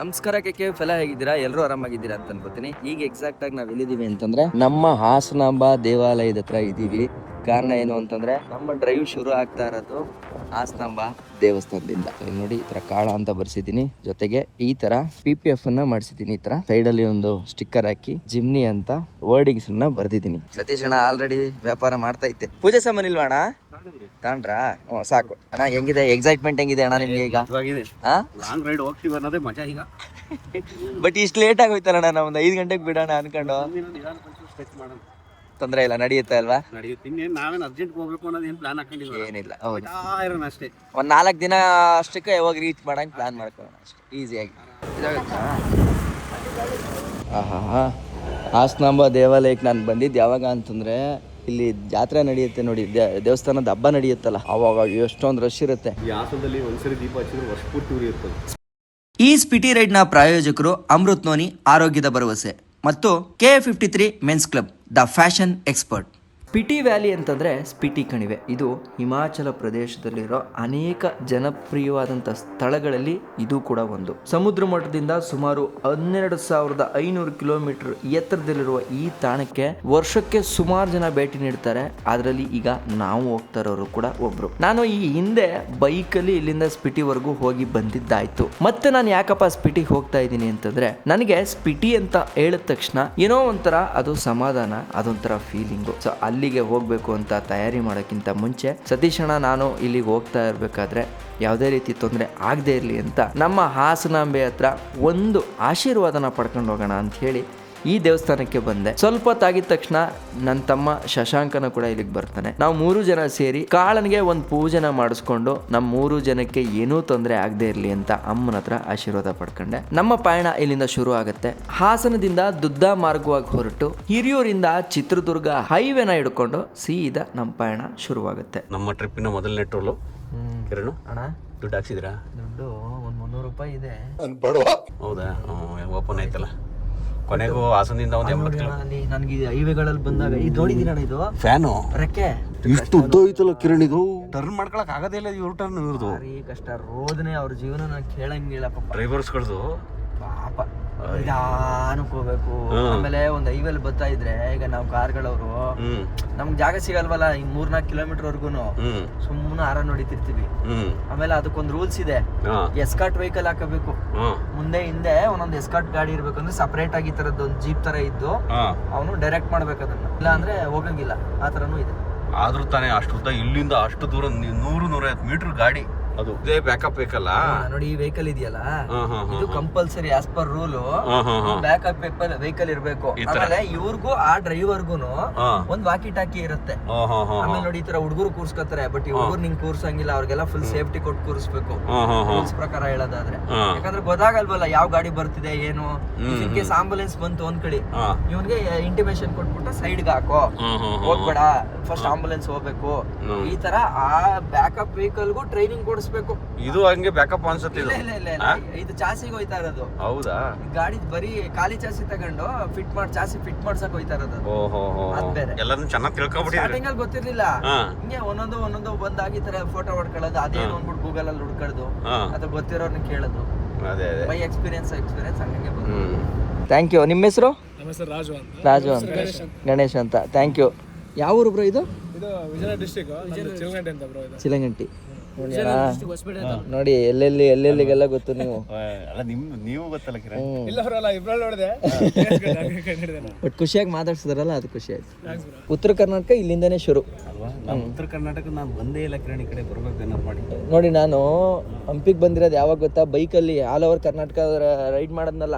ನಮಸ್ಕಾರ ಕೆ ಫಲ ಹೇಗಿದ್ದೀರಾ? ಎಲ್ಲರೂ ಆರಾಮಾಗಿದ್ದೀರಾ ಅಂತ ಅನ್ಕೋತೀನಿ. ಈಗ ಎಕ್ಸಾಕ್ಟ್ ಆಗಿ ನಾವ್ ಎಲ್ಲಿದೀವಿ ಅಂತಂದ್ರೆ ನಮ್ಮ ಹಾಸನಾಂಬ ದೇವಾಲಯದ ಹತ್ರ ಇದ್ದೀವಿ ಕಾರಣ ಏನು ಅಂತಂದ್ರೆ ನಮ್ಮ ಡ್ರೈವ್ ಶುರು ಆಗ್ತಾ ಇರೋದು ಹಾಸನಾಂಬ ದೇವಸ್ಥಾನದಿಂದ. ಇಲ್ಲಿ ನೋಡಿ ಈ ತರ ಕಾಳ ಅಂತ ಬರ್ಸಿದ್ದೀನಿ. ಜೊತೆಗೆ ಈ ತರ ಪಿ ಪಿ ಎಫ್ ಅನ್ನ ಮಾಡಿಸಿದ್ದೀನಿ. ಈ ತರ ಸೈಡ್ ಅಲ್ಲಿ ಒಂದು ಸ್ಟಿಕ್ಕರ್ ಹಾಕಿ ಜಿಮ್ನಿ ಅಂತ ವರ್ಡಿಂಗ್ಸ್ ಅನ್ನ ಬರ್ದಿದ್ದೀನಿ. ಸತೀಶ್ ಅಣ್ಣ ಆಲ್ರೆಡಿ ವ್ಯಾಪಾರ ಮಾಡ್ತಾ ಇತ್ತೆ ಪೂಜೆ ಸಾಮಾನು ಇಲ್ವಾ ಅಣ್ಣ? ತಾಂಡ್ರಾ? ಹ್ಞೂ ಸಾಕು. ಅಣ್ಣ ಹೆಂಗಿದೆ? ಎಕ್ಸೈಟ್ಮೆಂಟ್ ಹೆಂಗಿದೆ ಅಣ್ಣ ನಿಮ್ಗೆ ಈಗ? ಲಾಂಗ್ ರೈಡ್ ಹೋಗ್ತೀವಿ ಅನ್ನೋದೇ ಮಜಾ ಈಗ. ಬಟ್ ಇಷ್ಟು ಲೇಟ್ ಆಗೋಯ್ತಲ್ಲ ನಾ ಒಂದು ಐದು ಗಂಟೆಗೆ ಬಿಡೋಣ ಅನ್ಕೊಂಡು. ತೊಂದರೆ ಇಲ್ಲ ನಡೆಯುತ್ತೆ ಅಲ್ವಾ? ನಡೆಯುತ್ತೆ. ಇನ್ನೇನು ನಾವೇನು ಅರ್ಜೆಂಟ್ ಹೋಗ್ಬೇಕು ಅನ್ನೋದು ಏನು ಪ್ಲಾನ್ ಹಾಕೊಂಡಿಲ್ಲ ಏನಿಲ್ಲ ಹೌದು. ಇರೋಣ ಅಷ್ಟೇ. ಒಂದು ನಾಲ್ಕು ದಿನ ಅಷ್ಟಕ್ಕೆ ಯಾವಾಗ ರೀಚ್ ಮಾಡಂಗೆ ಪ್ಲಾನ್ ಮಾಡ್ಕೊಳ್ಳೋಣ ಅಷ್ಟೇ ಈಸಿಯಾಗಿ ಆಹಾ ಹಾಸನಾಂಬ ದೇವಾಲಯಕ್ಕೆ ನಾನು ಬಂದಿದ್ದು ಯಾವಾಗ ಅಂತಂದರೆ ಇಲ್ಲಿ ಜಾತ್ರೆ ನಡೆಯುತ್ತೆ ನೋಡಿ ದೇವಸ್ಥಾನದ ಹಬ್ಬ ನಡೆಯುತ್ತಲ್ಲ ಅವಾಗ ಎಷ್ಟೊಂದು ರಶ್ ಇರುತ್ತೆ. ಈ ಹಾಸನದಲ್ಲಿ ಒಂದ್ಸರಿ ದೀಪ ಹಚ್ಚಿದ್ರೆ ವರ್ಷ ಪೂರ್ತಿ ಉರಿಯುತ್ತದೆ ಈ ಸ್ಪಿಟಿ ರೈಡ್ನ ಪ್ರಾಯೋಜಕರು ಅಮೃತ್ ನೋನಿ ಆರೋಗ್ಯದ ಭರವಸೆ ಮತ್ತು K fifty three men's club the fashion expert. Spiti valley ಅಂತಂದರೆ ಸ್ಪಿಟಿ ಕಣಿವೆ. ಇದು ಹಿಮಾಚಲ ಪ್ರದೇಶದಲ್ಲಿರೋ ಅನೇಕ ಜನಪ್ರಿಯವಾದಂಥ ಸ್ಥಳಗಳಲ್ಲಿ ಇದು ಕೂಡ ಒಂದು. ಸಮುದ್ರ ಮಟ್ಟದಿಂದ ಸುಮಾರು ಹನ್ನೆರಡು ಸಾವಿರದ ಐನೂರು ಕಿಲೋಮೀಟರ್ ಎತ್ತರದಲ್ಲಿರುವ ಈ ತಾಣಕ್ಕೆ ವರ್ಷಕ್ಕೆ ಸುಮಾರು ಜನ ಭೇಟಿ ನೀಡ್ತಾರೆ. ಅದರಲ್ಲಿ ಈಗ ನಾವು ಹೋಗ್ತಾ ಕೂಡ ಒಬ್ರು. ನಾನು ಈ ಹಿಂದೆ ಬೈಕಲ್ಲಿ ಇಲ್ಲಿಂದ ಸ್ಪಿಟಿವರೆಗೂ ಹೋಗಿ ಬಂದಿದ್ದಾಯ್ತು. ಮತ್ತೆ ನಾನು ಯಾಕಪ್ಪ ಸ್ಪಿಟಿಗೆ ಹೋಗ್ತಾ ಇದ್ದೀನಿ ಅಂತಂದ್ರೆ, ನನಗೆ ಸ್ಪಿಟಿ ಅಂತ ಹೇಳಿದ ತಕ್ಷಣ ಏನೋ ಒಂಥರ ಅದು ಸಮಾಧಾನ, ಅದೊಂಥರ ಫೀಲಿಂಗು ಸೊ ಅಲ್ಲಿಗೆ ಹೋಗಬೇಕು ಅಂತ ತಯಾರಿ ಮಾಡೋಕ್ಕಿಂತ ಮುಂಚೆ ಸತೀಶ್ ಅಣ್ಣ, ನಾನು ಇಲ್ಲಿಗೆ ಹೋಗ್ತಾ ಇರಬೇಕಾದ್ರೆ ಯಾವುದೇ ರೀತಿ ತೊಂದರೆ ಆಗದೆ ಇರಲಿ ಅಂತ ನಮ್ಮ ಹಾಸನಾಂಬೆ ಹತ್ರ ಒಂದು ಆಶೀರ್ವಾದನ ಪಡ್ಕೊಂಡು ಹೋಗೋಣ ಅಂತ ಹೇಳಿ ಈ ದೇವಸ್ಥಾನಕ್ಕೆ ಬಂದೆ. ಸ್ವಲ್ಪ ತಾಗಿದ ತಕ್ಷಣ ನನ್ನ ತಮ್ಮ ಶಶಾಂಕನ ಕೂಡ ಇಲ್ಲಿಗೆ ಬರ್ತಾನೆ. ನಾವು ಮೂರು ಜನ ಸೇರಿ ಕಾಳನಿಗೆ ಒಂದು ಪೂಜೆನ ಮಾಡಿಸ್ಕೊಂಡು ನಮ್ಮ ಮೂರು ಜನಕ್ಕೆ ಏನೂ ತೊಂದರೆ ಆಗದೆ ಇರಲಿ ಅಂತ ಅಮ್ಮನ ಹತ್ರ ಆಶೀರ್ವಾದ ಪಡ್ಕೊಂಡೆ. ನಮ್ಮ ಪಯಣ ಇಲ್ಲಿಂದ ಶುರು ಆಗುತ್ತೆ. ಹಾಸನದಿಂದ ದುದ್ದ ಮಾರ್ಗವಾಗಿ ಹೊರಟು ಹಿರಿಯೂರಿಂದ ಚಿತ್ರದುರ್ಗ ಹೈವೇನ ಹಿಡ್ಕೊಂಡು ಸೀದಾ ನಮ್ಮ ಪಯಣ ಶುರುವಾಗುತ್ತೆ. ನಮ್ಮ ಟ್ರಿಪ್ಪಿನ ಮೊದಲನೇ ಟೋಲು. ಕಿರಣ್ ಅಣ್ಣ. ದುಡ್ಡು ಹಾಕ್ಸಿದ್ರಾ ದುಡ್ಡು ಒಂದು ಮುನ್ನೂರು ರೂಪಾಯಿ ಇದೆ. ಹೌದಾ? ಓಪನ್ ಆಯ್ತಲ್ಲ. ಕೊನೆಗೂ ಹಾಸನದಿಂದ ಒಂದು ಎಂಬತ್ತು ಕಿಲೋ ನನಗೆ ಹೈವೇಗಳಲ್ಲಿ ಬಂದಾಗ ಇದು ನೋಡಿದ್ದೀನಣ್ಣ ಇದು? ಫ್ಯಾನು? ರೆಕ್ಕೆ? ಇಷ್ಟು ಉದ್ದ ಹೋಯ್ತಲ್ಲ ಕಿರಣ್ ಇದು? ಟರ್ನ್ ಮಾಡ್ಕೊಳಕ್ ಆಗದೇ ಇಲ್ಲ ಇವ್ರ ಟರ್ನ್ ಇವ್ರದು. ಭಾರಿ ಕಷ್ಟ. ರೋದನೆ ಅವ್ರ ಜೀವನ ಕೇಳಂಗಿಲ್ಲ ಪಾಪ. ಡ್ರೈವರ್ಸ್ಗಳದು ಪಾಪ. ನಿಧಾನಕ್ಕೆ ಹೋಗ್ಬೇಕು ಆಮೇಲೆ ಒಂದ್ ಐವೇಲ್ ಬರ್ತಾ ಇದ್ರೆ ಈಗ ನಾವು ಕಾರ್ಗಳವರು ಗಳವ್ರು ನಮ್ಗೆ ಜಾಗ ಸಿಗಲ್ವಲ್ಲ ಈ ಮೂರ್ನಾಲ್ಕು ಕಿಲೋಮೀಟರ್ ವರ್ಗುನು ಸುಮ್ಮನೆ ಆರ ನೋಡಿತಿರ್ತೀವಿ. ಆಮೇಲೆ ಅದಕ್ಕೊಂದು ರೂಲ್ಸ್ ಇದೆ. ಎಸ್ಕಾಟ್ ವೆಹಿಕಲ್ ಹಾಕಬೇಕು. ಮುಂದೆ ಹಿಂದೆ ಒಂದೊಂದು ಎಸ್ಕಾಟ್ ಗಾಡಿ ಇರ್ಬೇಕಂದ್ರೆ ಸಪರೇಟ್ ಆಗಿ ತರದ್ದು ಒಂದು ಜೀಪ್ ತರ ಇದ್ದು ಅವನು ಡೈರೆಕ್ಟ್ ಮಾಡ್ಬೇಕು ಅದನ್ನ. ಇಲ್ಲ ಅಂದ್ರೆ ಹೋಗಂಗಿಲ್ಲ. ಆ ತರನು ಇದೆ. ಆದ್ರೂ ತಾನೇ ಅಷ್ಟು ಇಲ್ಲಿಂದ ಅಷ್ಟು ದೂರ ನೂರು ನೂರೈವತ್ತು ಮೀಟರ್ ಗಾಡಿ. ಅದು. ಇದೇ ಬ್ಯಾಕಪ್ ವೆಹಿಕಲ್ ನೋಡಿ ಈ ವೆಹಿಕಲ್ ಇದೆಯಲ್ಲ? ಇದು compulsory as per rule backup vehicle ಇರ್ಬೇಕು? ಆಮೇಲೆ ಇವ್ರಿಗೂ ಆ ಡ್ರೈವರ್ಗುನು ಒಂದ್ ವಾಕಿ ಟಾಕಿ ಇರುತ್ತೆ ಆಮೇಲೆ ನೋಡಿ ಈ ತರ ಹುಡುಗರು ಕೂರ್ಸ್ಕೊತಾರೆ ಬಟ್ ಹುಡುಗರು ನಿಂಗ್ ಕೂರ್ಸಂಗಿಲ್ಲ ಅವ್ರಿಗೆಲ್ಲ ಫುಲ್ ಸೇಫ್ಟಿ ಕೊಟ್ಟು ಕೂರಿಸ್ಬೇಕು. ರೂಲ್ಸ್ ಪ್ರಕಾರ ಹೇಳೋದಾದ್ರೆ. ಯಾಕಂದ್ರೆ ಗೊತ್ತಾಗಲ್ವಲ್ಲ ಯಾವ ಗಾಡಿ ಬರ್ತಿದೆ ಏನು? ಇನ್ ಕೇಸ್ ಆಂಬುಲೆನ್ಸ್ ಬಂತು ಒಂದ್ ಕಡೆ ಇವನ್ಗೆ ಇಂಟಿಮೇಶನ್ ಕೊಟ್ಬಿಟ್ಟು ಸೈಡ್ಗೆ ಹಾಕೋ. ಹೋಗ್ಬೇಡ. ಫಸ್ಟ್ ಆಂಬುಲೆನ್ಸ್ ಹೋಗ್ಬೇಕು. ಈ ತರ ಆ ಬ್ಯಾಕಪ್ ವೆಹಿಕಲ್ಗೂ ಟ್ರೈನಿಂಗ್ ಕೊಡಿಸ್ಬೇಕು. ಇದು ಹಂಗೆ ಬ್ಯಾಕಪ್ ಅನ್ಸುತ್ತೆ ಇಲ್ಲ ಇದು. ಇಲ್ಲ ಇಲ್ಲ ಇಲ್ಲ ಇದು ಚಾಸಿಗೆ ಹೋಯ್ತಾ ಇರೋದು. ಹೌದಾ? ಗಾಡಿ ಬರೀ ಖಾಲಿ ಚಾಸಿ ತಗೊಂಡು ಫಿಟ್ ಮಾಡಿ ಚಾಸಿ ಫಿಟ್ ಮಾಡ್ಸಕ್ ಹೋಯ್ತಾ ಇರೋದು. ಅದು. ಓಹೋ ಅದ್ ಬೇರೆ. ಎಲ್ಲಾನು ಚೆನ್ನಾಗಿ ತಿಳ್ಕೊಬಿಟ್ಟು ಸ್ಟಾರ್ಟಿಂಗ್ ಅಲ್ಲಿ ಗೊತ್ತಿರ್ಲಿಲ್ಲ. ಹಿಂಗೆ ಒಂದೊಂದು ಒಂದೊಂದು ಬಂದಾಗಿ ಈ ತರ ಫೋಟೋ ಹೊಡ್ಕೊಳ್ಳೋದು ಅದೇನು ಅಂದ್ಬಿಟ್ಟು ಗೂಗಲ್ ಅಲ್ಲಿ ಹುಡ್ಕೊಳ್ಳೋದು ಅದು ಗೊತ್ತಿರೋರ್ನ ಕೇಳೋದು. ಅದೇ ಅದೇ. ಬೈ ಎಕ್ಸ್ಪೀರಿಯನ್ಸ್ ಎಕ್ಸ್ಪೀರಿಯನ್ಸ್ ಹಂಗೆ ಬಂದು ಥ್ಯಾಂಕ್ ಯು ನಿಮ್ಮ ಹೆಸರು? ನಮ್ಮ ರಾಜು ಅಂತ. ರಾಜು ಅಂತ. ಗಣೇಶ್ ಅಂತ. ಥ್ಯಾಂಕ್ ಯು ಯಾವ ಊರು ಬ್ರೋ ಇದು? ಇದು ವಿಜಯನಗರ ಡಿಸ್ಟಿಕ್ ಚಿವಗಂಟೆ ಅಂತ ಬ್ರೋ ಇದು. ಚಿಲಂಗಂಟಿ ನೋಡಿ ಎಲ್ಲೆಲ್ಲಿ ಎಲ್ಲೆಲ್ಲಿಗೆಲ್ಲ ಗೊತ್ತು ನೀವು. ಅಲ್ಲ ನಿಮ್ ನೀವು ಗೊತ್ತಲ್ಲ ಕಿರಣ್. ಇಲ್ಲ ಬರಲ್ಲ ಇಬ್ರಲ್ಲಿ ನೋಡಿದೆ. ಬಟ್ ಖುಷಿಯಾಗಿ ಮಾತಾಡ್ಸಿದ್ರಲ್ಲ ಅದು ಖುಷಿ ಆಯ್ತು ಉತ್ತರ ಕರ್ನಾಟಕ ಇಲ್ಲಿಂದನೇ ಶುರು. ಅಲ್ವಾ? ಉತ್ತರ ಕರ್ನಾಟಕ ನಾನು ಬಂದೇ ಇಲ್ಲ ಕಿರಣ್ ಈ ಕಡೆ ಬರ್ಬೇಕು ಮಾಡಿ. ನೋಡಿ ನಾನು ಹಂಪಿಗೆ ಬಂದಿರೋದು ಯಾವಾಗ ಗೊತ್ತಾ? ಬೈಕಲ್ಲಿ ಆಲ್ ಓವರ್ ಕರ್ನಾಟಕ ರೈಡ್ ಮಾಡೋದ್ನಲ್ಲ.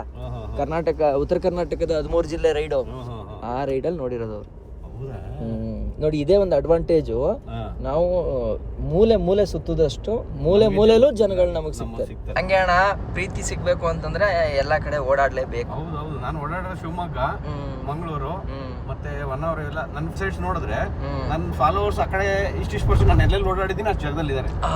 ಕರ್ನಾಟಕ ಉತ್ತರ ಕರ್ನಾಟಕದ ಹದಿಮೂರು ಜಿಲ್ಲೆ ರೈಡು ಆ ರೈಡಲ್ಲಿ ನೋಡಿರೋದು ಅವ್ರು. ನೋಡಿ ಇದೇ ಒಂದು ಅಡ್ವಾಂಟೇಜು ನಾವು ಮೂಲೆ ಮೂಲೆ ಸುತ್ತದಷ್ಟು ಮೂಲೆ ಮೂಲೆಲೂ ಜನಗಳು ನಮಗೆ ಸಿಗ್ತಾರೆ. ಹಂಗೆ ಅಣ್ಣ ಪ್ರೀತಿ ಸಿಗ್ಬೇಕು ಅಂತಂದ್ರೆ ಎಲ್ಲಾ ಕಡೆ ಓಡಾಡ್ಲೇಬೇಕು. ಹೌದು ಹೌದು. ನಾನು ಓಡಾಡೋ ಶಿವಮೊಗ್ಗ ಮಂಗಳೂರು ಮತ್ತೆ ಒನ್ ಅವರ್ ಎಲ್ಲ ನನ್ನ ಸೈಡ್ಸ್ ನೋಡಿದ್ರೆ. ನನ್ನ ಫಾಲೋವರ್ಸ್ ಆ ಕಡೆ ಇಷ್ಟಿಷ್ಟು ಪರ್ಸೆಂಟ್ ನಾನು ಎಲ್ಲೆಲ್ಲಿ ಓಡಾಡಿದ್ದೀನಿ ಅಷ್ಟು ಜಾಗದಲ್ಲಿದ್ದಾರೆ. ಆ,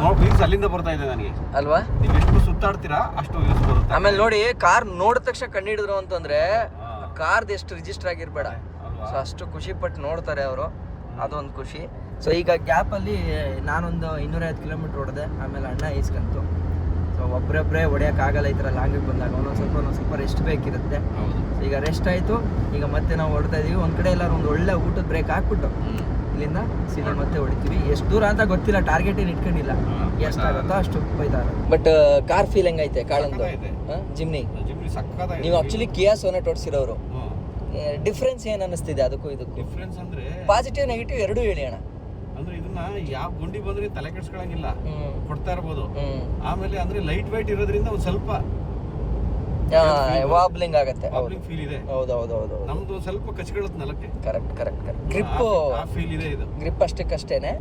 ನೋಡಿ ವ್ಯೂಸ್ ಅಲ್ಲಿಂದ ಬರ್ತಾ ಇದೆ ನನಗೆ. ಅಲ್ವಾ? ನೀವು ಎಷ್ಟು ಸುತ್ತಾಡ್ತೀರಾ ಅಷ್ಟು ವ್ಯೂಸ್ ಬರುತ್ತೆ. ಆಮೇಲೆ ನೋಡಿ ಕಾರ್ ನೋಡಿದ ತಕ್ಷಣ ಕಣ್ಣಿಡಿದ್ರು ಅಂತಂದ್ರೆ ಹಾ. ಕಾರ್ದು ಎಷ್ಟು ರಿಜಿಸ್ಟರ್ ಆಗಿರ್ಬೇಡ? ಸೊ ಅಷ್ಟು ಖುಷಿ ಪಟ್ಟು ನೋಡ್ತಾರೆ ಅವರು. ಅದೊಂದು ಖುಷಿ. ಸೊ ಈಗ ಗ್ಯಾಪಲ್ಲಿ ನಾನೊಂದು ಇನ್ನೂರೈವತ್ತು ಕಿಲೋಮೀಟರ್ ಹೊಡೆದೆ ಆಮೇಲೆ ಅಣ್ಣ ಈಸ್ಕಂತು. ಸೊ ಒಬ್ಬರೊಬ್ಬರೇ ಹೊಡೆಯೋಕ್ಕಾಗಲ್ಲ ಈ ಥರ ಲಾಂಗಿಗೆ ಬಂದಾಗ. ಒಂದೊಂದು ಸ್ವಲ್ಪ ಒಂದೊಂದು ಸ್ವಲ್ಪ ರೆಸ್ಟ್ ಬೇಕಿರುತ್ತೆ. ಹೌದು. ಈಗ ರೆಸ್ಟ್ ಆಯಿತು. ಈಗ ಮತ್ತೆ ನಾವು ಹೊಡ್ತಾ ಇದೀವಿ. ಒಂದು ಕಡೆ ಎಲ್ಲರೂ ಒಂದು ಒಳ್ಳೆ ಊಟದ ಬ್ರೇಕ್ ಹಾಕ್ಬಿಟ್ಟು ಇಲ್ಲಿಂದ ಸೀದಾ ಮತ್ತೆ ಹೊಡಿತೀವಿ. ಎಷ್ಟು ದೂರ ಅಂತ ಗೊತ್ತಿಲ್ಲ. ಟಾರ್ಗೆಟ್ ಏನು ಇಟ್ಕೊಂಡಿಲ್ಲ. ಎಷ್ಟಾಗುತ್ತೋ ಅಷ್ಟು ಬೈತಾರೆ. ಬಟ್ ಕಾರ್ ಫೀಲ್ ಹೆಂಗೈತೆ ಕಾಳಂತ. ಜಿಮ್ನಿ? ನೀವು ಆಕ್ಚುಲಿ ಕಿಯಾ ಸೋನೆಟ್ ಓಡಿಸಿರೋರು ಡಿಫ್ರೆನ್ಸ್ ಏನ್ ಅನ್ನಿಸ್ತಿದೆ ಅದಕ್ಕೂ ಇದಕ್ಕೂ? ಡಿಫ್ರೆನ್ಸ್ ಅಂದ್ರೆ ಪಾಸಿಟಿವ್ ನೆಗೆಟಿವ್ ಎರಡೂ ಹೇಳಿ ಅಣ್ಣ. ಅಂದ್ರೆ ಇದನ್ನ ಯಾವ ಗುಂಡಿ ಬಂದ್ರೆ ತಲೆ ಕೆಡ್ಸ್ಕೊಳಂಗಿಲ್ಲ. ಕೊಡ್ತಾ ಇರ್ಬೋದು. ಆಮೇಲೆ ಅಂದ್ರೆ ಲೈಟ್ ವೈಟ್ ಇರೋದ್ರಿಂದ ಒಂದ್ ಸ್ವಲ್ಪ ವಾಬ್ಲಿಂಗ್ ಆಗುತ್ತೆ ವಾಬ್ಲಿಂಗ್ ಫೀಲ್ ಇದೆ ಹೌದು. ಹೌದು ಹೌದು ನಮ್ದು ಸ್ವಲ್ಪ ಕಚ್ಕೊಳ್ಳುತ್ತೆ ನೆಲಕ್ಕೆ. ಕರೆಕ್ಟ್ ಕರೆಕ್ಟ್ ಕರೆಕ್ಟ್ ಗ್ರಿಪ್ ಆ ಫೀಲ್ ಇದೆ ಇದು. ಗ್ರಿಪ್ ಅಷ್ಟಕ್ಕಷ್ಟೇನೆ.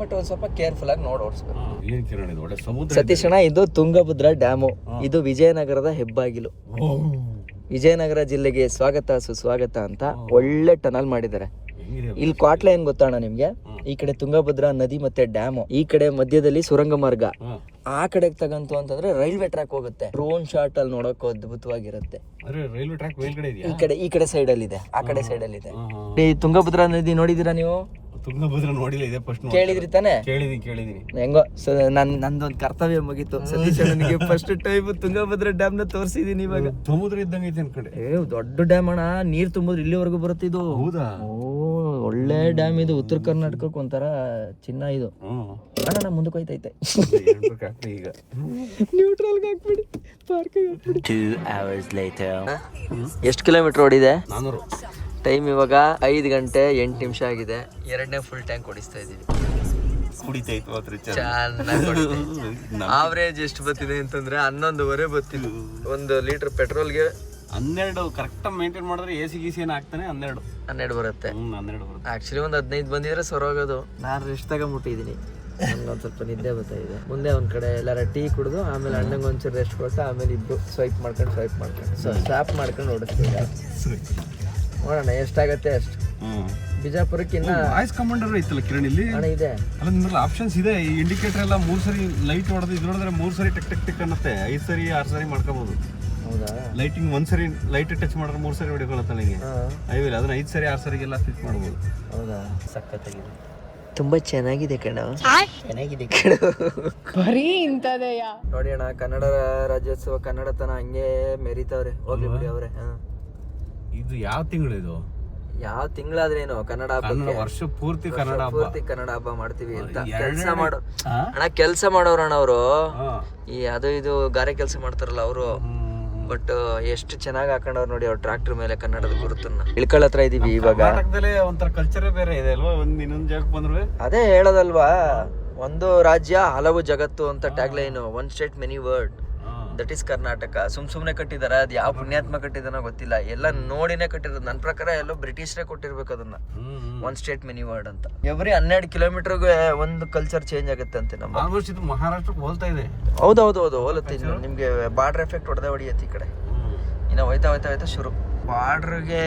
ಬಟ್ ಒಂದ್ ಸ್ವಲ್ಪ ಕೇರ್ಫುಲ್ ಆಗಿ ನೋಡ್ ಓಡಿಸ್ಬೇಕು. ಹಾ, ಏನ್ ಇದು? ಒಳ್ಳೆ ಸಮುದ್ರ ಸತೀಶ್ ಅಣ್ಣ ಇದು ತುಂಗಭದ್ರಾ ಡ್ಯಾಮು ಇದು ವಿಜಯನಗರದ ಹೆಬ್ಬಾಗಿಲು. ವಿಜಯನಗರ ಜಿಲ್ಲೆಗೆ ಸ್ವಾಗತ ಸುಸ್ವಾಗತ ಅಂತ ಒಳ್ಳೆ ಟನಲ್ ಮಾಡಿದ್ದಾರೆ. ಇಲ್ಲಿ ಕ್ವಾಟ್ಲೆ ಏನ್ ಗೊತ್ತಾಣ ನಿಮ್ಗೆ? ಈ ಕಡೆ ತುಂಗಭದ್ರಾ ನದಿ ಮತ್ತೆ ಡ್ಯಾಮ್ ಈ ಕಡೆ ಮಧ್ಯದಲ್ಲಿ ಸುರಂಗ ಮಾರ್ಗ. ಆ ಕಡೆಗೆ ತಗಂತು ಅಂತಂದ್ರೆ ರೈಲ್ವೆ ಟ್ರ್ಯಾಕ್ ಹೋಗುತ್ತೆ. ಡ್ರೋನ್ ಶಾಟ್ ಅಲ್ಲಿ ನೋಡಕ್ ಅದ್ಭುತವಾಗಿರುತ್ತೆ. ಈ ಕಡೆ ಈ ಕಡೆ ಸೈಡ್ ಅಲ್ಲಿ ಇದೆ ಆ ಕಡೆ ಸೈಡ್ ಅಲ್ಲಿ ಇದೆ. ಈ ತುಂಗಭದ್ರಾ ನದಿ ನೋಡಿದೀರಾ ನೀವು? ತುಂಗಭದ್ರ ನೋಡಿಲ್ಲ ಇದೆ ಫಸ್ಟ್ ಕೇಳಿದ್ರಿ ತಾನೆ? ಕೇಳಿದೀನಿ ಕೇಳಿದೀನಿ. ಹೆಂಗೋ ಸ ನನ್ ನಂದೊಂದು ಕರ್ತವ್ಯ ಮುಗೀತು. ಸತೀಶ್ ನನಗೆ ಫಸ್ಟ್ ಟೈಮ್ ತುಂಗಭದ್ರ ಡ್ಯಾಮ್ನ ತೋರಿಸಿದೀನಿ ಇವಾಗ. ಸಮುದ್ರ ಇದ್ದಂಗೆ ಐತೆ ಅನ್ಕಡೆ. ಏ ದೊಡ್ಡ ಡ್ಯಾಮ್ ಅಣ್ಣ ನೀರ್ ತುಂಬಿದ್ರೆ ಇಲ್ಲಿವರೆಗೂ ಬರುತ್ತೆ ಇದು. ಹೌದಾ? ಓ ಒಳ್ಳೆ ಡ್ಯಾಮ್ ಇದು ಉತ್ತರ ಕರ್ನಾಟಕಕ್ಕೆ ಒಂಥರ ಚಿನ್ನ ಇದು. ಅಣ್ಣ ನಾ ಮುಂದಕ್ಕೆ ಹೋಯ್ತೈತೆ. ಈಗ. ನ್ಯೂಟ್ರಲ್ ಹಾಕ್ಬಿಡಿ ಪಾರ್ಕ್ ಎಷ್ಟು ಕಿಲೋಮೀಟರ್ ಓಡಿದೆ? ನಾನೂರು. ಟೈಮ್ ಇವಾಗ ಐದು ಗಂಟೆ ಎಂಟು ನಿಮಿಷ ಆಗಿದೆ. ಎರಡನೇ ಫುಲ್ ಟ್ಯಾಂಕ್ ಓಡಿಸ್ತಾ ಇದ್ದೀವಿ. ಕುಡಿತೈತು ಮಾತ್ರ ಚೆನ್ನಾಗಿ ಆವ್ರೇಜ್ ಎಷ್ಟು ಬರ್ತಿದೆ ಅಂತಂದ್ರೆ ಹನ್ನೊಂದುವರೆ ಬರ್ತಿದ್ವಿ ಒಂದು ಲೀಟರ್ ಪೆಟ್ರೋಲ್ಗೆ ಹನ್ನೆರಡು ಕರೆಕ್ಟ್ ಮೇಂಟೈನ್ ಮಾಡಿದ್ರೆ ಎ ಸಿ ಗೀಸಿ ಏನ್ ಹಾಕ್ತಾನೆ ಹನ್ನೆರಡು. ಹನ್ನೆರಡು ಬರುತ್ತೆ. ಹನ್ನೆರಡು ಬರುತ್ತೆ. ಆಕ್ಚುಲಿ ಒಂದು ಹದಿನೈದು ಬಂದಿದ್ರೆ ಸರೋಗೋದು. ನಾನು ರೆಸ್ಟ್ ತಗೊಂಬಿಟ್ಟಿದ್ದೀನಿ ಒಂದು ಸ್ವಲ್ಪ ನಿದ್ದೆ ಬರ್ತಾ ಇದೆ. ಮುಂದೆ ಒಂದ್ ಕಡೆ ಎಲ್ಲಾರ ಟೀ ಕುಡಿದು ಆಮೇಲೆ ಅಣ್ಣಂಗೆ ಒಂಚೂರು ರೆಸ್ಟ್ ಕೊಟ್ಟು ಆಮೇಲೆ ಇಬ್ರು ಸ್ವೈಪ್ ಮಾಡ್ಕೊಂಡು ಸ್ವೈಪ್ ಮಾಡ್ಕೊಂಡು. ಸೊ ಸ್ಟಾಪ್ ಮಾಡ್ಕೊಂಡು ಓಡಿಸ್ತೀವಿ ನೋಡೋಣ ಎಷ್ಟಾಗತ್ತೆ ಅಷ್ಟು. ಹ್ಮ್ ಬಿಜಾಪುರಕ್ಕೆ ಇನ್ನ ವಾಯ್ಸ್ ಕಮಾಂಡರ್ ಐತಲ್ಲ ಕಿರಣ್ ಇಲ್ಲಿ? ಹಣ ಇದೆ. ಅಲ್ಲ ನಿಮ್ಮಲ್ಲಿ ಆಪ್ಷನ್ಸ್ ಇದೆ. ಈ ಇಂಡಿಕೇಟರ್ ಎಲ್ಲ ಮೂರು ಸರಿ ಲೈಟ್ ಹೊಡೆದು ಇದು ನೋಡಿದ್ರೆ ಮೂರು ಸರಿ ಟಕ್ ಟಕ್ ಟಕ್ ಅನ್ನತ್ತೆ. ಐದು ಸರಿ ಆರು ಸರಿ ಮಾಡ್ಕೋಬಹುದು ಹೌದಾ? ಲೈಟಿಂಗ್ ಒಂದ್ ಸರಿ ಲೈಟ್ ಟಚ್ ಮಾಡಿದ್ರೆ ಮೂರು ಸರಿ ಹೊಡಿಕೊಳತ್ತಲ್ಲ ನನಗೆ ಐವಿಲ್ಲ ಅದನ್ನ ಐದು ಸರಿ ಆರು ಸರಿಗೆಲ್ಲ ಫಿಕ್ಸ್ ಮಾಡ್ಬೋದು. ಹೌದಾ? ಸಖತ್ತಾಗಿದೆ. ತುಂಬಾ ಚೆನ್ನಾಗಿದೆ ಕಣ. ಚೆನ್ನಾಗಿದೆ ಕಣ. ಬರೀ ಇಂಥದೆಯ? ನೋಡಿ ಅಣ್ಣ ಕನ್ನಡ ರಾಜ್ಯೋತ್ಸವ ಕನ್ನಡತನ ಹಂಗೆ ಮೆರಿತವ್ರೆ. ಹೋಗ್ಲಿ ಬಿಡಿ ಅವ್ರೆ ಹಾ. ಇದು ಯಾವ ತಿಂಗಳು ಇದು? ಯಾವ ತಿಂಗಳಾದ್ರೇನು? ಕನ್ನಡ ಹಬ್ಬಕ್ಕೆ ವರ್ಷ ಪೂರ್ತಿ ಕನ್ನಡ ಹಬ್ಬ. ಪೂರ್ತಿ ಕನ್ನಡ ಹಬ್ಬ ಮಾಡ್ತೀವಿ ಅಂತ. ಕೆಲಸ ಮಾಡೋ? ಅಣ್ಣ ಕೆಲಸ ಮಾಡೋರು ಅಣ್ಣ ಅವರು ಈ ಅದು ಇದು ಗಾರೆ ಕೆಲಸ ಮಾಡ್ತಾರಲ್ಲ ಅವರು. ಬಟ್ ಎಷ್ಟು ಚೆನ್ನಾಗಿ ಹಾಕೊಂಡವ್ರು ನೋಡಿ ಅವ್ರು ಟ್ರಾಕ್ಟರ್ ಮೇಲೆ ಕನ್ನಡದ ಗುರುತನ್ನ. ಇಳ್ಕೊಳ್ಳತ್ರ ಇದೀವಿ ಇವಾಗ. ಒಂಥರ ಕಲ್ಚರೇ ಬೇರೆ ಇದೆ ಅಲ್ವಾ? ಒಂದ್ ಇನ್ನೊಂದ್ ಜಾಗಕ್ಕೆ ಬಂದ್ರೆ ಅದೇ ಹೇಳೋದಲ್ವಾ? ಒಂದು ರಾಜ್ಯ ಹಲವು ಜಗತ್ತು ಅಂತ tag line one state many word that is Karnataka. ಸುಮ್ ಸುಮ್ನೆ ಕಟ್ಟಿದಾರ ಅದು ಯಾವ ಪುಣ್ಯಾತ್ಮ ಕಟ್ಟಿದಾನೋ ಗೊತ್ತಿಲ್ಲ. ಎಲ್ಲ ನೋಡಿನೇ ಕಟ್ಟಿರೋದು. ನನ್ನ ಪ್ರಕಾರ ಎಲ್ಲೋ ಬ್ರಿಟಿಷರೇ ಕೊಟ್ಟಿರ್ಬೇಕು ಅದನ್ನ. ಒನ್ ಸ್ಟೇಟ್ ಮೆನಿ ವರ್ಡ್ ಅಂತ. ಎವ್ರಿ ಹನ್ನೆರಡು ಕಿಲೋಮೀಟರ್ಗೆ ಒಂದು ಕಲ್ಚರ್ ಚೇಂಜ್ ಆಗುತ್ತೆ ಅಂತ ನಮ್ಮ. ಆಲ್ಮೋಸ್ಟ್ ಇದು ಮಹಾರಾಷ್ಟ್ರಕ್ಕೆ ಹೋಲ್ತಾ ಇದೆ. ಹೌದು ಹೌದು ಹೋಲುತ್ತೆ ಇನ್ನು. ನಿಮ್ಗೆ ಬಾರ್ಡರ್ ಎಫೆಕ್ಟ್ ಹೊಡೆದ ಹೊಡಿಯತ್ತೆ ಈ ಕಡೆ. ಇನ್ನ ಹೋಯ್ತಾ ಹೋಯ್ತಾ ಹೋಯ್ತಾ ಶುರು. ಬಾರ್ಡ್ರಿಗೆ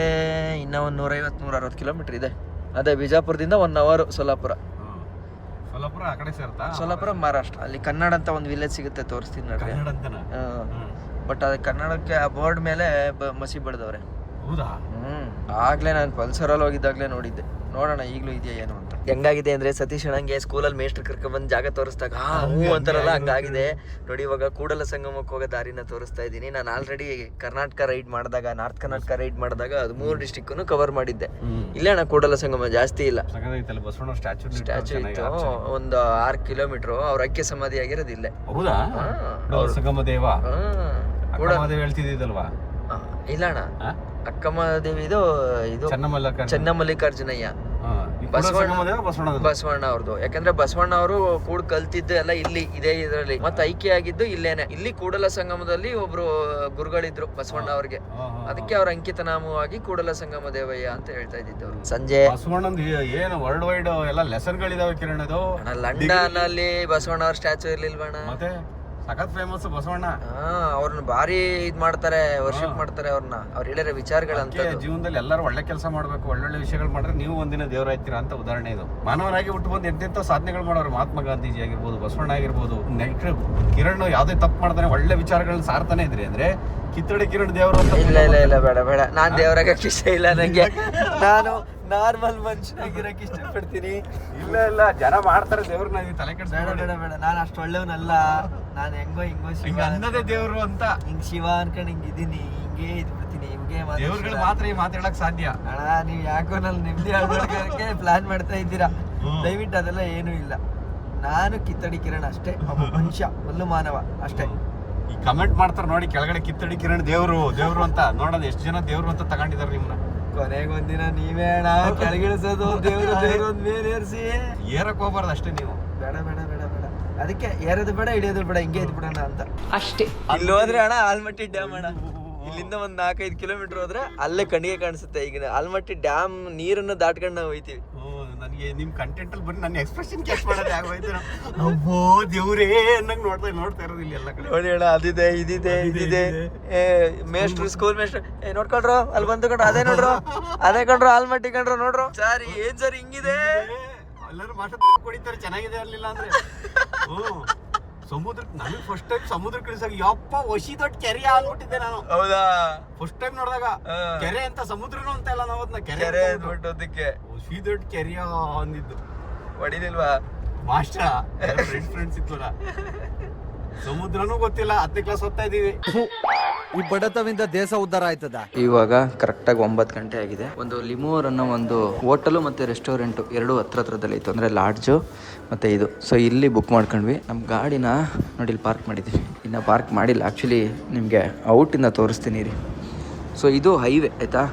ಇನ್ನ ಒಂದ್ ನೂರೈವತ್ತು ನೂರ ಅರವತ್ತು ಕಿಲೋಮೀಟರ್ ಇದೆ. ಅದೇ ಬಿಜಾಪುರದಿಂದ ಒನ್ ಅವರ್ ಸೋಲಾಪುರ. ಸೋಲಾಪುರ ಆ ಕಡೆ ಸೇರ್ತಾ? ಸೋಲಾಪುರ ಮಹಾರಾಷ್ಟ್ರ. ಅಲ್ಲಿ ಕನ್ನಡ ಅಂತ ಒಂದು ವಿಲೇಜ್ ಸಿಗುತ್ತೆ ತೋರಿಸ್ತೀನಿ ನೋಡ್ರಿ. ಕನ್ನಡ ಅಂತನ? ಬಟ್ ಅದು ಕನ್ನಡಕ್ಕೆ ಆ ಬೋರ್ಡ್ ಮೇಲೆ ಬ- ಮಸಿ ಬಡ್ದವ್ರೆ. ಹೌದಾ? ಹ್ಮ್. ಆಗ್ಲೇ ನಾನು ಪಲ್ಸರಲ್ಲಿ ಹೋಗಿದ್ದಾಗ್ಲೇ ನೋಡಿದ್ದೆ. ನೋಡೋಣ ಈಗಲೂ ಇದೆಯಾ ಏನು ಅಂತ. ಹೆಂಗಾಗಿದೆ ಅಂದ್ರೆ ಸತೀಶ್ ಅಣ್ಣಂಗೆ ಸ್ಕೂಲಲ್ಲಿ ಮೇಸ್ಟ್ರ್ ಕರ್ಕೊಂಡ್ ಜಾಗ ತೋರಿಸ್ದಾಗ ಹಾ ಹೂ ಅಂತಾರಲ್ಲ ಹಂಗಾಗಿದೆ. ನೋಡಿ ಇವಾಗ ಕೂಡಲ ಸಂಗಮಕ್ಕೆ ಹೋಗೋ ದಾರಿನ ತೋರಿಸ್ತಾ ಇದ್ದೀನಿ. ನಾನು ಆಲ್ರೆಡಿ ಕರ್ನಾಟಕ ರೈಡ್ ಮಾಡಿದಾಗ ನಾರ್ತ್ ಕರ್ನಾಟಕ ರೈಡ್ ಮಾಡಿದಾಗ ಅದು ಮೂರು ಡಿಸ್ಟಿಕ್ ಕವರ್ ಮಾಡಿದ್ದೆ. ಇಲ್ಲ ಅಣ್ಣ ಕೂಡಲ ಸಂಗಮ ಜಾಸ್ತಿ ಇಲ್ಲ. ಸ್ಟ್ಯಾಚು ಸ್ಟ್ಯಾಚು ಇತ್ತು ಒಂದು ಆರು ಕಿಲೋಮೀಟರ್ ಅವ್ರ ಅಕ್ಕಿ ಸಮಾಧಿ ಆಗಿರೋದು ಇಲ್ಲೇ. ಹೌದಾ? ಸಂಗಮ ದೇವ. ಕೂಡ ಅಕ್ಕಮಹಾದೇವ ಇಲ್ಲ ಅಣ್ಣ? ಅಕ್ಕಮ್ಮ ದೇವಿ ಇದು ಇದು ಚೆನ್ನಮಲ್ಲಿಕಾರ್ಜುನಯ್ಯ. ಬಸವಣ್ಣ- ಬಸವಣ್ಣ ಬಸವಣ್ಣ ಅವ್ರದ್ದು ಯಾಕಂದ್ರೆ ಬಸವಣ್ಣ ಅವರು ಕೂಡ ಕಲ್ತಿದ್ದು ಎಲ್ಲ ಇಲ್ಲಿ ಇದೇ ಇದರಲ್ಲಿ. ಮತ್ತೆ ಐಕ್ಯ ಆಗಿದ್ದು ಇಲ್ಲೇನೆ. ಇಲ್ಲಿ ಕೂಡಲ ಸಂಗಮದಲ್ಲಿ ಒಬ್ರು ಗುರುಗಳಿದ್ರು ಬಸವಣ್ಣ ಅವ್ರಿಗೆ. ಅದಕ್ಕೆ ಅವ್ರ ಅಂಕಿತನಾಮವಾಗಿ ಕೂಡಲ ಸಂಗಮ ದೇವಯ್ಯ ಅಂತ ಹೇಳ್ತಾ ಇದ್ದಿದ್ದು ಅವ್ರು. ಸಂಜೆ. ಏನು ವರ್ಲ್ಡ್ ವೈಡ್ ಎಲ್ಲ ಲೆಸನ್ಗಳಿದಾವೆ ಕಿರಣ್ ಇದು ಲಂಡನ್ ಅಲ್ಲಿ ಬಸವಣ್ಣ ಅವ್ರ ಸ್ಟ್ಯಾಚು ಇರ್ಲಿಲ್ವಣ್ಣ. ಮತ್ತೆ? ಸಖತ್ ಫೇಮಸ್ ಬಸವಣ್ಣ. ಹಾ ಅವ್ರನ್ನ ಭಾರಿ ಇದ್ ಮಾಡ್ತಾರೆ ವರ್ಷಿಪ್ ಮಾಡ್ತಾರೆ ಅವ್ರನ್ನ. ಅವ್ರು ಹೇಳಿರೋ ವಿಚಾರಗಳಂತ ಜೀವನದಲ್ಲಿ ಎಲ್ಲರೂ ಒಳ್ಳೆ ಕೆಲಸ ಮಾಡಬೇಕು ಒಳ್ಳೊಳ್ಳೆ ವಿಷಯಗಳು ಮಾಡಿದ್ರೆ ನೀವು ಒಂದಿನ ದೇವರಾಯ್ತೀರಾ ಅಂತ ಉದಾಹರಣೆ ಇದು. ಮಾನವನಾಗಿ ಹುಟ್ಟು ಬಂದು ಎಂತೆಂಥ ಸಾಧನೆಗಳು ಮಾಡೋರು ಮಹಾತ್ಮ ಗಾಂಧೀಜಿ ಆಗಿರ್ಬೋದು ಬಸವಣ್ಣ ಆಗಿರ್ಬೋದು. ನೆಕ್ಸ್ಟ್ ಕಿರಣ್ ಯಾವುದೇ ತಪ್ಪು ಮಾಡ್ತಾನೆ ಒಳ್ಳೆ ವಿಚಾರಗಳನ್ನ ಸಾರ್ತಾನೆ ಇದ್ರಿ ಅಂದ್ರೆ ಕಿತ್ತಡಿ ಕಿರಣ್ ದೇವರು ಇಲ್ಲ ಇಲ್ಲ ಇಲ್ಲ ಬೇಡ ಬೇಡ. ನಾನ್ ದೇವರಾಗ ಇಷ್ಟ ಇಲ್ಲ ನಂಗೆ. ನಾನು ನಾರ್ಮಲ್ ಮನುಷ್ಯನಾಗಿರಕ್ ಇಷ್ಟಪಡ್ತೀನಿ. ಇಲ್ಲ ಇಲ್ಲ ಜನ ಮಾಡ್ತಾರೆ ದೇವ್ರನ್ನ ನೀವು ತಲೆ ಬೇಡ ಬೇಡ ಬೇಡ. ನಾನು ಅಷ್ಟು ಒಳ್ಳೆಯವನಲ್ಲ. ನಾನು ಹೆಂಗೋ ಹಿಂಗೋ ಶಿವ ಅನ್ನದೇ ದೇವ್ರು ಅಂತ. ಹಿಂಗ್ ಶಿವ ಅನ್ಕೊಂಡು ಹಿಂಗ್ ಇದೀನಿ. ಹಿಂಗೆ ಇದ್ಬಿಡ್ತೀನಿ ಹಿಂಗೆ ದೇವ್ರುಗಳು ಮಾತ್ರ ಈ ಮಾತಾಡಕ್ ಸಾಧ್ಯ. ಅಣ್ಣ ನೀವು ಯಾಕೋ ನನ್ನ ನೆಮ್ಮದಿ ಆಳ್ವಡಿಕೆ ಪ್ಲಾನ್ ಮಾಡ್ತಾ ಇದ್ದೀರಾ. ದಯವಿಟ್ಟು ಅದೆಲ್ಲ ಏನೂ ಇಲ್ಲ. ನಾನು ಕಿತ್ತಡಿ ಕಿರಣ್ ಅಷ್ಟೇ. ಒಬ್ಬ ಮನುಷ್ಯ ಹುಲ್ಲು ಮಾನವ ಅಷ್ಟೇ. ಈ ಕಮೆಂಟ್ ಮಾಡ್ತಾರೆ ನೋಡಿ ಕೆಳಗಡೆ ಕಿತ್ತಡಿ ಕಿರಣ್ ದೇವ್ರು ದೇವ್ರು ಅಂತ. ನೋಡೋದು ಎಷ್ಟು ಜನ ದೇವ್ರು ಅಂತ ತಗೊಂಡಿದ್ದಾರೆ ನಿಮ್ನ. ಕೊನೆಗೊಂದಿನ ನೀವೇ ಅಣ್ಣ ಕೆಳಗಿಳಿಸೋದು ದೇವ್ರು ದೇವ್ರು ಒಂದ್ ಮೇಲೆ ಏರ್ಸಿ. ಏರಕ್ ಹೋಗ್ಬಾರ್ದು ಅಷ್ಟೇ ನೀವು. ಬೇಡ ಬೇಡ ಬೇಡ ಬೇಡ. ಅದಕ್ಕೆ ಏರೋದು ಬೇಡ ಇಳಿಯೋದು ಬೇಡ ಹಿಂಗೆ ಇದ್ಬಿಡೋಣ ಅಂತ. ಅಷ್ಟೇ. ಇಲ್ಲಿ ಹೋದ್ರೆ ಅಣ್ಣ ಆಲ್ಮಟ್ಟಿ ಡ್ಯಾಮ್ ಅಣ್ಣ. ಇಲ್ಲಿಂದ ಒಂದ್ ನಾಲ್ಕೈದು ಕಿಲೋಮೀಟರ್ ಹೋದ್ರೆ ಅಲ್ಲೇ ಕಣ್ಣಿಗೆ ಕಾಣಿಸುತ್ತೆ. ಈಗ ಆಲ್ಮಟ್ಟಿ ಡ್ಯಾಮ್ ನೀರನ್ನು ದಾಟ್ಕೊಂಡು ನಾವು ಹೋಯ್ತೀವಿ. ನನಗೆ ನಿಮ್ ಕಂಟೆಂಟ್ ಅಲ್ಲಿ ಬರೀ ನನ್ನ ಎಕ್ಸ್ಪ್ರೆಷನ್ ಕ್ಯಾಚ್ ಮಾಡೋದು ಆಗೋಯ್ತು. ಅಬ್ಬೋ ದೇವ್ರೇ ಅನ್ನಂಗ್ ನೋಡ್ತಾ ನೋಡ್ತಾ ಇರೋದಿಲ್ಲ ಇಲ್ಲಿ ಎಲ್ಲ ಕಡೆ. ನೋಡಿ ಹೇಳ ಅದಿದೆ ಇದಿದೆ ಇದಿದೆ. ಏ ಮೇಷ್ಟ್ರು ಸ್ಕೂಲ್ ಮೇಷ್ಟ್ರು. ಏ ನೋಡ್ಕೊಂಡ್ರು? ಅಲ್ಲಿ ಬಂದು ಕಂಡ್ರು ಅದೇ ನೋಡ್ರು? ಅದೇ ಕಂಡ್ರು ಹಾಲ್ ಆಲ್ಮಟ್ಟಿ ಕಂಡ್ರು ನೋಡ್ರು? ಸರ್ ಏನ್ ಸರ್ ಹಿಂಗಿದೆ? ಎಲ್ಲರೂ ಮಾತಾಡ್ತಾರೆ ಕೊಡಿತಾರೆ ಚೆನ್ನಾಗಿದೆ ಅಲ್ಲಿಲ್ಲ ಅಂದ್ರೆ. ಹ್ಮ್. ಸಮುದ್ರ ನನಗೆ ಫಸ್ಟ್ ಟೈಮ್ ಸಮುದ್ರ ಕಳಿಸಾಗ ಯಪ್ಪ ವಶಿ ದೊಡ್ಡ ಕೆರೆ ಆಗ್ಬಿಟ್ಟಿದ್ದೆ ನಾನು. ಹೌದಾ? ಫಸ್ಟ್ ಟೈಮ್ ನೋಡಿದಾಗ ಕೆರೆ ಅಂತ ಸಮುದ್ರನು ಅಂತ ಇಲ್ಲ ನಾವು ಅದನ್ನ ಕೆರೆ ಕೆರೆ ಅಂದ್ಬಿಟ್ಟು. ಅದಕ್ಕೆ ವಶಿ ದೊಡ್ಡ ಕೆರೆಯ ಅಂದಿದ್ದು. ಹೊಡಿಲಿಲ್ವಾ ಮಾಸ್ಟರ್ ಫ್ರೆಂಡ್ಸ್ ಫ್ರೆಂಡ್ಸ್ ಇತ್ತು ಸಮುದ್ರನೂ ಗೊತ್ತಿಲ್ಲ ಹತ್ತನೇ ಕ್ಲಾಸ್ ಓದ್ತಾ ಇದೀವಿ ಈ ಬಡತವಿಂದ ದೇಶ ಉದ್ಧಾರ ಆಯ್ತದ? ಇವಾಗ ಕರೆಕ್ಟಾಗಿ ಒಂಬತ್ತು ಗಂಟೆ ಆಗಿದೆ. ಒಂದು ಲಿಮೋರ್ ಅನ್ನೋ ಒಂದು ಹೋಟೆಲ್ ಮತ್ತೆ ರೆಸ್ಟೋರೆಂಟ್ ಎರಡು ಹತ್ರ ಹತ್ರದಲ್ಲಿ ಇತ್ತು. ಅಂದ್ರೆ ಲಾಡ್ಜು ಮತ್ತೆ ಇದು. ಸೊ ಇಲ್ಲಿ ಬುಕ್ ಮಾಡ್ಕೊಂಡ್ವಿ. ನಮ್ಮ ಗಾಡಿನ ನೋಡಿ ಇಲ್ಲಿ ಪಾರ್ಕ್ ಮಾಡಿದ್ವಿ. ಇನ್ನ ಪಾರ್ಕ್ ಮಾಡಿಲ್ಲ. ಆ್ಯಕ್ಚುಲಿ ನಿಮಗೆ ಔಟಿಂದ ತೋರಿಸ್ತೀನಿ ರೀ. ಸೊ ಇದು ಹೈವೇ ಆಯ್ತಾ?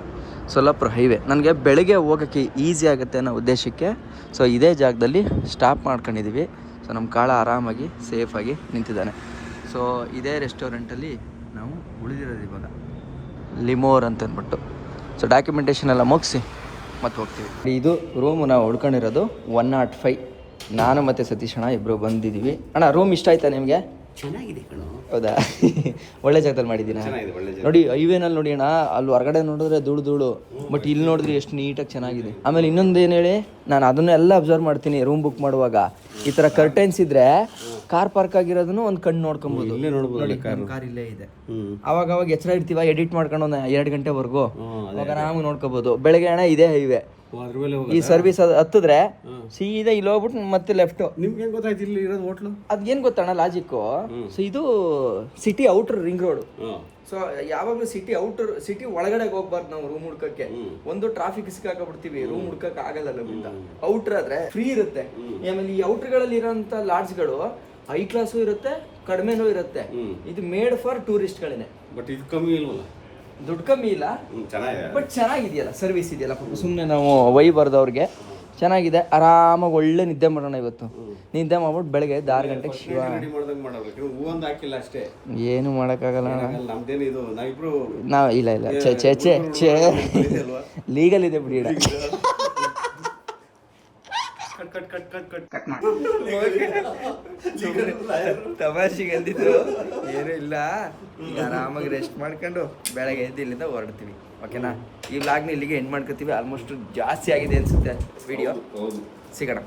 ಸೊಲ್ಲಾಪುರ ಹೈವೇ ನನಗೆ ಬೆಳಗ್ಗೆ ಹೋಗೋಕ್ಕೆ ಈಸಿ ಆಗುತ್ತೆ ಅನ್ನೋ ಉದ್ದೇಶಕ್ಕೆ ಸೊ ಇದೇ ಜಾಗದಲ್ಲಿ ಸ್ಟಾಪ್ ಮಾಡ್ಕೊಂಡಿದ್ದೀವಿ ಸೊ ನಮ್ಮ ಕಾಳ ಆರಾಮಾಗಿ ಸೇಫಾಗಿ ನಿಂತಿದ್ದಾನೆ. ಸೊ ಇದೇ ರೆಸ್ಟೋರೆಂಟಲ್ಲಿ ನಾವು ಉಳಿದಿರೋದು ಇವಾಗ. ಲಿಮೋರ್ ಅಂತ ಅಂದ್ಬಿಟ್ಟು ಸೊ ಡಾಕ್ಯುಮೆಂಟೇಷನ್ ಎಲ್ಲ ಮುಗಿಸಿ ಮತ್ತೆ ಹೋಗ್ತೀವಿ. ಇದು ರೂಮು ನಾವು ಉಳ್ಕೊಂಡಿರೋದು ಒನ್ ನಾಟ್ ಫೈವ್ ನಾನು ಮತ್ತು ಸತೀಶ್ ಅಣ್ಣ ಇಬ್ಬರು ಬಂದಿದ್ದೀವಿ ಅಣ್ಣ ರೂಮ್ ಇಷ್ಟ ಆಯ್ತಾ ನಿಮಗೆ? ಚೆನ್ನಾಗಿದೆ ಕಣೋ. ಹೌದಾ? ಒಳ್ಳೆ ಜಾಗದಲ್ಲಿ ಮಾಡಿದ್ದೀನ ಚೆನ್ನಾಗಿದೆ, ಒಳ್ಳೆ ಜಾಗ. ನೋಡಿ ಹೈವೇನಲ್ಲಿ ನೋಡಿ ಅಣ್ಣ ಅಲ್ಲಿ ಹೊರಗಡೆ ನೋಡಿದ್ರೆ ಧೂಳು ಧೂಳು ಬಟ್ ಇಲ್ಲಿ ನೋಡಿದ್ರೆ ಎಷ್ಟು ನೀಟಾಗಿ ಚೆನ್ನಾಗಿದೆ. ಆಮೇಲೆ ಇನ್ನೊಂದು ಏನು ಹೇಳಿ ನಾನು ಅದನ್ನೆಲ್ಲ ಅಬ್ಸರ್ವ್ ಮಾಡ್ತೀನಿ ರೂಮ್ ಬುಕ್ ಮಾಡುವಾಗ. ಈ ಥರ ಕರ್ಟೈನ್ಸ್ ಇದ್ರೆ ಕಾರ್ ಪಾರ್ಕ್ ಆಗಿರೋದನ್ನು ಒಂದು ಕಣ್ಣು ನೋಡ್ಕೊಬೋದು. ಇಲ್ಲೇ ನೋಡ್ಬೋದು ನೋಡಿ ಕಾರು. ಕಾರ್ ಇಲ್ಲೇ ಇದೆ. ಹ್ಮ್. ಅವಾಗ ಅವಾಗ ಎಚ್ಚರ ಇರ್ತೀವ ಎಡಿಟ್ ಮಾಡ್ಕೊಂಡು ಒಂದು ಎರಡು ಗಂಟೆವರೆಗೂ ಅವಾಗ ನಾವು ನೋಡ್ಕೋಬೋದು. ಬೆಳಗ್ಗೆ ಅಣ್ಣ ಇದೇ ಹೈವೇ ಈ ಸರ್ವಿಸ್ ಹತ್ತಿದ್ರೆ ಸೀದಾ ಇಲ್ಲಿ ಹೋಗ್ಬಿಟ್ಟು ಮತ್ತೆ ಲೆಫ್ಟ್ ನಿಮ್ಗೆ ಹೆಂಗ್ ಗೊತ್ತಾಯ್ತು ಇಲ್ಲಿ ಇರೋದು ಹೋಟ್ಲು ಅದೇನು ಗೊತ್ತಣ್ಣ ಲಾಜಿಕ್ ಸೊ ಇದು city outer ring road so ಯಾವಾಗಲೂ ಸಿಟಿ ಔಟರ್ ಸಿಟಿ ಒಳಗಡೆ ಹೋಗ್ಬಾರ್ದು ನಾವು ರೂಮ್ ಹುಡ್ಕಕ್ಕೆ. ಒಂದು ಟ್ರಾಫಿಕ್ ಸಿಕ್ಕಾಕಬಿಡ್ತೀವಿ ರೂಮ್ ಹುಡ್ಕಕ್ ಆಗಲ್ಲ ನಮ್ಮಿಂದ ಔಟರ್ ಆದ್ರೆ ಫ್ರೀ ಇರುತ್ತೆ. ಆಮೇಲೆ ಈ ಔಟರ್ಗಳಲ್ಲಿ ಇರೋಂಥ ಲಾಡ್ಜ್ಗಳು ಹೈ ಕ್ಲಾಸು ಇರುತ್ತೆ ಕಡಿಮೆನೂ ಇರುತ್ತೆ. ಇದು ಮೇಡ್ ಫಾರ್ ಟೂರಿಸ್ಟ್ಗಳೇನೆ ಬಟ್ ಇದು ಕಮ್ಮಿ ಇಲ್ವಲ್ಲ? ದುಡ್ಡು ಕಮ್ಮಿ ಇಲ್ಲ. ಚೆನ್ನಾಗಿದೆ. ಬಟ್ ಚೆನ್ನಾಗಿದೆಯಲ್ಲ ಸರ್ವಿಸ್ ಇದೆಯಲ್ಲ ಸುಮ್ಮನೆ ನಾವು ವೈ ಬರ್ದವ್ರಿಗೆ ಚೆನ್ನಾಗಿದೆ ಆರಾಮಾಗಿ ಒಳ್ಳೆ ನಿದ್ದೆ ಮಾಡೋಣ ಇವತ್ತು. ನಿದ್ದೆ ಮಾಡ್ಬಿಟ್ಟು ಬೆಳಗ್ಗೆ ಆರು ಗಂಟೆಗೆ ಶಿವ. ರೆಡಿ ಮಾಡ್ದಂಗ್ ಹಾಕಿಲ್ಲ ಅಷ್ಟೇ. ಏನು ಮಾಡೋಕ್ಕಾಗಲ್ಲ ಅಣ್ಣ ನಮ್ದೇನು ಇದು ನಾವಿಬ್ರು ನಾವು ಇಲ್ಲ ಇಲ್ಲ. ಛೇ ಛೇ ಛೇ ಛೇ? ಲೀಗಲ್ ಇದೆ ಬಿಡಿ cut cut cut cut cut ಮಾಡಿ. ತಮಾಷೆಗೆ ಎದ್ದಿದ್ದು ಏನೂ ಇಲ್ಲ. ಈಗ ಆರಾಮಾಗಿ ರೆಸ್ಟ್ ಮಾಡ್ಕೊಂಡು ಬೆಳಗ್ಗೆ ಎದ್ದು ಇಲ್ಲಿಂದ ಹೊರಡ್ತೀವಿ. ಓಕೆನಾ ಈ ವ್ಲಾಗ್ನ ಇಲ್ಲಿಗೆ ಎಂಡ್ ಮಾಡ್ಕೋತೀವಿ. ಆಲ್ಮೋಸ್ಟ್ ಜಾಸ್ತಿ ಆಗಿದೆ ಅನ್ಸುತ್ತೆ ವಿಡಿಯೋ ಸಿಗೋಣ.